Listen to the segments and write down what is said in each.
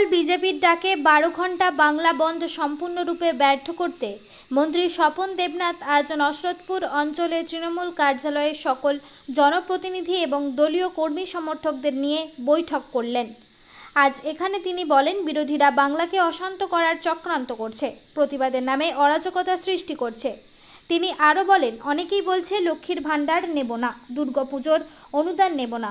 আগামীকাল বিজেপির ডাকে বারো ঘণ্টা বাংলা বন্ধ সম্পূর্ণরূপে ব্যর্থ করতে মন্ত্রী স্বপন দেবনাথ আজ নসরতপুর অঞ্চলে তৃণমূল কার্যালয়ে সকল জনপ্রতিনিধি এবং দলীয় কর্মী সমর্থকদের নিয়ে বৈঠক করলেন। আজ এখানে তিনি বলেন, বিরোধীরা বাংলাকে অশান্ত করার চক্রান্ত করছে, প্রতিবাদের নামে অরাজকতা সৃষ্টি করছে। তিনি আরও বলেন, অনেকেই বলছে, লক্ষ্মীর ভাণ্ডার নেব না, দুর্গাপুজোর অনুদান নেব না।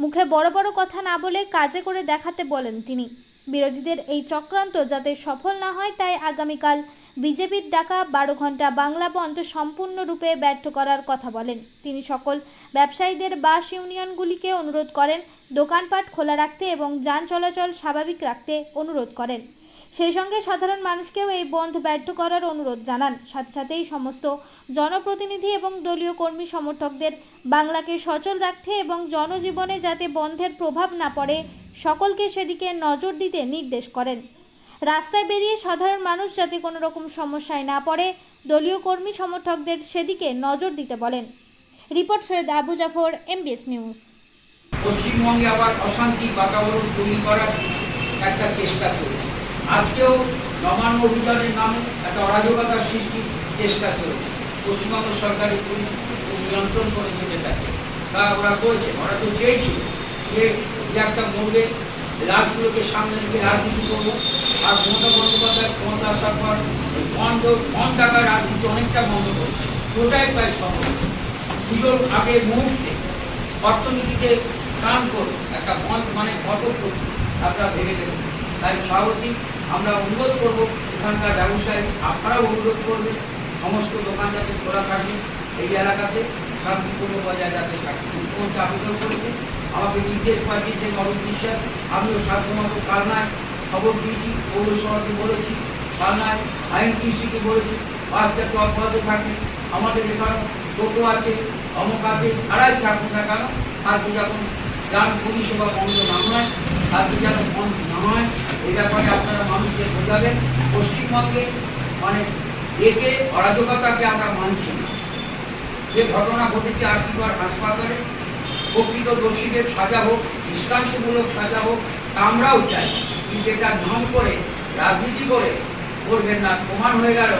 মুখে বড় বড় কথা না বলে কাজে করে দেখাতে বলেন তিনি। বিরোধীদের এই চক্রান্ত যাতে সফল না হয়, তাই আগামীকাল বিজেপির ডাকা বারো ঘণ্টা বাংলা বন্ধ সম্পূর্ণরূপে ব্যর্থ করার কথা বলেন। তিনি সকল ব্যবসায়ীদের বাস ইউনিয়নগুলিকে অনুরোধ করেন, দোকানপাট খোলা রাখতে এবং যান চলাচল স্বাভাবিক রাখতে অনুরোধ করেন। সেই সঙ্গে সাধারণ মানুষকেও এই বন্ধ ব্যর্থ করার অনুরোধ জানান। সাথে সাথেই সমস্ত জনপ্রতিনিধি এবং দলীয় কর্মী সমর্থকদের বাংলাকে সচল রাখতে এবং জনজীবনে যাতে বন্ধের প্রভাব না পড়ে সকলকে সেদিকে নজর দিতে নির্দেশ করেন। রাস্তায় বেরিয়ে সাধারণ মানুষ যাতে কোনো রকম সমস্যায় না পড়ে, দলীয় কর্মী সমর্থকদের সেদিকে নজর দিতে বলেন। Report Syed Abu Jafar, MBS news. পশ্চিমবঙ্গে আবার অশান্তি বাতাবরণ তৈরি করার একটা চেষ্টা চলছে। আজকেও নবান্ন অভিযানের নামে একটা অরাজকতার সৃষ্টির চেষ্টা চলছে। পশ্চিমবঙ্গ সরকারের নিয়ন্ত্রণ করে চলে থাকে তা ওরা করেছে ওরা তো চেয়েছিল যে একটা মোড়ে রাজগুলোকে সামনে রেখে রাজনীতি করব। আর মমতা বন্দ্যোপাধ্যায় ক্ষমতা আসার পর বন্ধ বন্ধ থাকার রাজনীতি অনেকটা বন্ধ করছে ওটাই প্রায় সফল। পুজোর আগের মুহূর্তে অর্থনীতিতে টান করো একটা মঞ্চ মানে ক্ষতি আপনারা ভেবে দেবেন তাই সভাপতি আমরা অনুরোধ করব এখানকার ব্যবসায়ী, আপনারাও অনুরোধ করবেন, সমস্ত দোকান যাতে খোলা থাকে এই এলাকাতে, শান্তিপূর্ণ বজায় যাতে থাকে আবেদন করেছে আমাকে নির্দেশ পাঠিয়েছেন অরূপ বিশ্বাস। আমিও সাধ্যমতো কালনায় খবর দিয়েছি, পৌরসভাকে বলেছি কালনায় আইনটিসিকে বলেছি বাস যাতে অব্যাহত থাকে, আমাদের এখানে টোটো আছে অমুক আছে তারাই থাকুক না কেন আজকে যখন যান পরিষেবা বন্ধ না হয় আজকে যেন বন্ধ না হয় এই ব্যাপারে আপনারা মানুষকে বোঝাবেন। পশ্চিমবঙ্গে মানে একে অরাজকতাকে আমরা মানছি না। যে ঘটনা ঘটেছে আর্থিকর হাসপাতালে প্রকৃত দোষীদের সাজা হোক, দৃষ্টান্তমূলক সাজা হোক আমরাও চাই। কিন্তু এটা ধন করে, রাজনীতি করে, করবেন না, প্রমাণ হয়ে গেল।